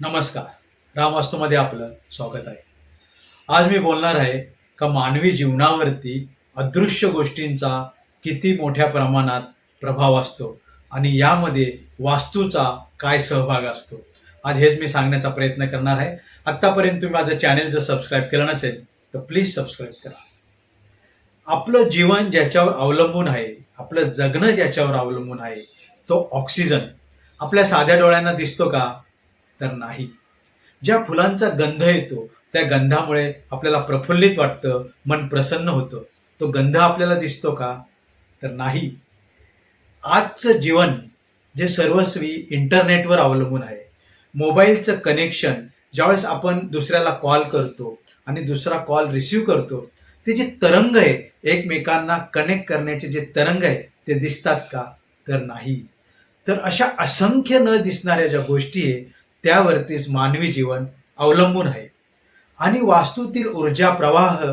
नमस्कार. रामवास्तूमध्ये आपलं स्वागत आहे. आज मी बोलणार आहे का मानवी जीवनावरती अदृश्य गोष्टींचा किती मोठ्या प्रमाणात प्रभाव असतो आणि यामध्ये वास्तूचा काय सहभाग असतो. आज हेच मी सांगण्याचा प्रयत्न करणार आहे. आत्तापर्यंत तुम्ही माझं चॅनेल जर सबस्क्राईब केलं नसेल तर प्लीज सबस्क्राईब करा. आपलं जीवन ज्याच्यावर अवलंबून आहे आपलं जगणं ज्याच्यावर अवलंबून आहे तो ऑक्सिजन. आपल्या साध्या डोळ्यांना दिसतो का? तर नाही. ज्या फुलांचा गंध येतो त्या गंधामुळे आपल्याला प्रफुल्लित वाटतं मन प्रसन्न होतं. तो गंध आपल्याला दिसतो का? तर नाही. आजचं जीवन जे सर्वस्वी इंटरनेटवर अवलंबून आहे. मोबाईलचं कनेक्शन ज्यावेळेस आपण दुसऱ्याला कॉल करतो आणि दुसरा कॉल रिसिव्ह करतो ते जे तरंग आहे एकमेकांना कनेक्ट करण्याचे जे तरंग आहे ते दिसतात का? तर नाही. तर अशा असंख्य न दिसणाऱ्या ज्या गोष्टी आहे त्यावरतीच मानवी जीवन अवलंबून आहे. आणि वास्तूतील ऊर्जा प्रवाह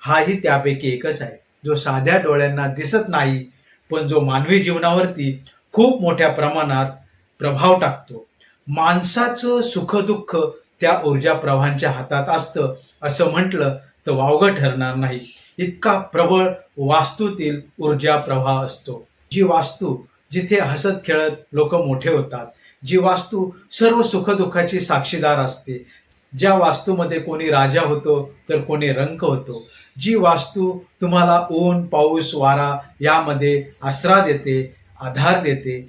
हाही त्यापैकी एकच आहे. जो साध्या डोळ्यांना दिसत नाही पण जो मानवी जीवनावरती खूप मोठ्या प्रमाणात प्रभाव टाकतो. माणसाचं सुखदुःख त्या ऊर्जा प्रवाहांच्या हातात असतं असं म्हटलं तर वावगं ठरणार नाही. इतका प्रबळ वास्तूतील ऊर्जा प्रवाह असतो. जी वास्तू जिथे हसत खेळत लोक मोठे होतात जी वास्तू सर्व सुखदुःखाची साक्षीदार असते. ज्या वास्तूमध्ये कोणी राजा होतो तर कोणी रंक होतो. जी वास्तू तुम्हाला ऊन पाऊस वारा यामध्ये आसरा देते आधार देते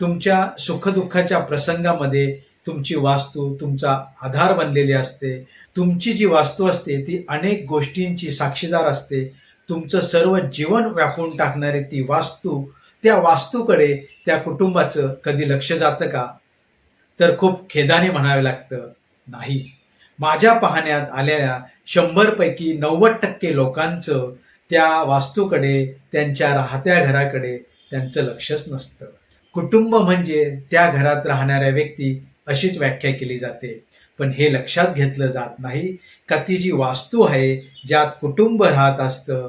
तुमच्या सुखदुःखाच्या प्रसंगामध्ये तुमची वास्तू तुमचा आधार बनलेली असते. तुमची जी वास्तू असते ती अनेक गोष्टींची साक्षीदार असते. तुमचं सर्व जीवन व्यापून टाकणारी ती वास्तू त्या वास्तूकडे त्या कुटुंबाचं कधी लक्ष जातं का? तर खूप खेदाने म्हणावे लागतं नाही. माझ्या पाहण्यात आलेल्या शंभर पैकी नव्वद टक्के लोकांचं त्या वास्तूकडे त्यांच्या राहत्या घराकडे त्यांचं लक्षच नसतं. कुटुंब म्हणजे त्या घरात राहणाऱ्या व्यक्ती अशीच व्याख्या केली जाते. पण हे लक्षात घेतलं जात नाही का ती जी वास्तू आहे ज्यात कुटुंब राहत असतं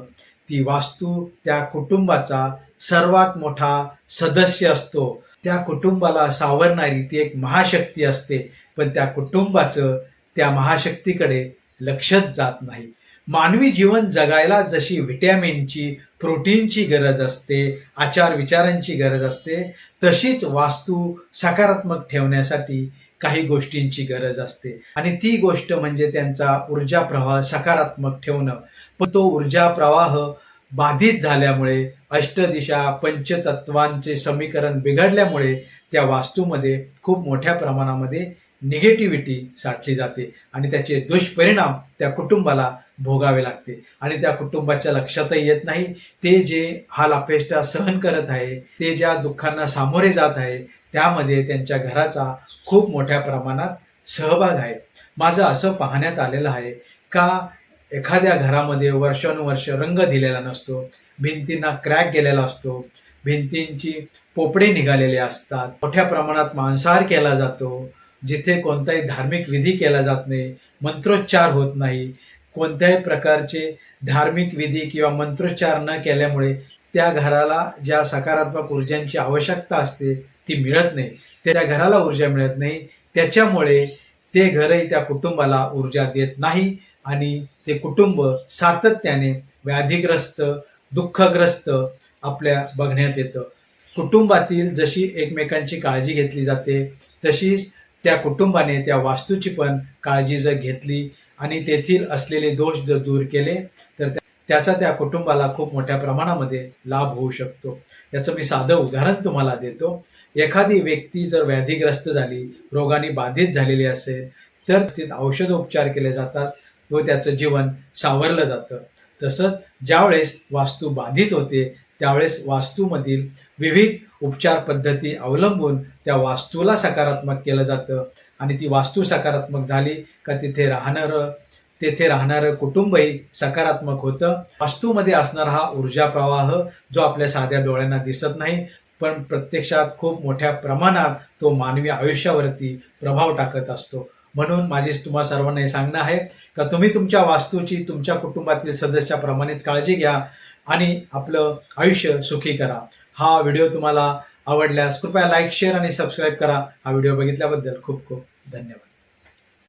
ती वास्तू त्या कुटुंबाचा सर्वात मोठा सदस्य असतो. त्या कुटुंबाला सावरणारी ती एक महाशक्ती असते. पण त्या कुटुंबाचं त्या महाशक्तीकडे लक्षच जात नाही. मानवी जीवन जगायला जशी व्हिटॅमिनची प्रोटीनची गरज असते आचार विचारांची गरज असते तशीच वास्तू सकारात्मक ठेवण्यासाठी काही गोष्टींची गरज असते. आणि ती गोष्ट म्हणजे त्यांचा ऊर्जा प्रवाह सकारात्मक ठेवणं. पण तो ऊर्जा प्रवाह बाधित झाल्यामुळे अष्टदिशा पंचतत्वांचे समीकरण बिघडल्यामुळे त्या वास्तूमध्ये खूप मोठ्या प्रमाणामध्ये निगेटिव्हिटी साठली जाते आणि त्याचे दुष्परिणाम त्या कुटुंबाला भोगावे लागते. आणि त्या कुटुंबाच्या लक्षातही येत नाही. ते जे हाल अपेष्टा सहन करत आहे ते ज्या दुःखांना सामोरे जात आहे त्यामध्ये त्यांच्या घराचा खूप मोठ्या प्रमाणात सहभाग आहे. माझं असं पाहण्यात आलेलं आहे का एखाद्या घरामध्ये वर्षानुवर्ष रंग दिलेला नसतो भिंतींना क्रॅक गेलेला असतो भिंतींची पोपडे निघालेले असतात मोठ्या प्रमाणात मांसाहार केला जातो जिथे कोणताही धार्मिक विधी केला जात नाही मंत्रोच्चार होत नाही. कोणत्याही प्रकारचे धार्मिक विधी किंवा मंत्रोच्चार न केल्यामुळे त्या घराला ज्या सकारात्मक ऊर्जांची आवश्यकता असते ती मिळत नाही. त्या घराला ऊर्जा मिळत नाही. त्याच्यामुळे ते घरही त्या कुटुंबाला ऊर्जा देत नाही. आणि ते कुटुंब सातत्याने व्याधीग्रस्त दुःखग्रस्त आपल्या बघण्यात येतं. कुटुंबातील जशी एकमेकांची काळजी घेतली जाते तशीच त्या कुटुंबाने त्या वास्तूची पण काळजी जर घेतली आणि तेथील असलेले दोष जर दूर केले तर त्याचा त्या कुटुंबाला खूप मोठ्या प्रमाणामध्ये लाभ होऊ शकतो. याचं मी साधं उदाहरण तुम्हाला देतो. एखादी व्यक्ती जर व्याधीग्रस्त झाली रोगाने बाधित झालेली असेल तर तिथे औषधोपचार केले जातात. व त्याचं जीवन सावरलं जातं. तसंच ज्यावेळेस वास्तू बाधित होते त्यावेळेस वास्तूमधील विविध उपचार पद्धती अवलंबून त्या वास्तूला सकारात्मक केलं जातं. आणि ती वास्तू सकारात्मक झाली का तिथे राहणारं तेथे राहणारं कुटुंबही सकारात्मक होतं. वास्तूमध्ये असणारा हा ऊर्जा प्रवाह जो आपल्या साध्या डोळ्यांना दिसत नाही पण प्रत्यक्षात खूप मोठ्या प्रमाणात तो मानवी आयुष्यावरती प्रभाव टाकत असतो. म्हणून माझी तुम्हा सर्वांना हे सांगणं आहे का तुम्ही तुमच्या वास्तूची तुमच्या कुटुंबातील सदस्याप्रमाणेच काळजी घ्या आणि आपलं आयुष्य सुखी करा. हा व्हिडिओ तुम्हाला आवडल्यास कृपया लाईक शेअर आणि सबस्क्राईब करा. हा व्हिडिओ बघितल्याबद्दल खूप खूप धन्यवाद.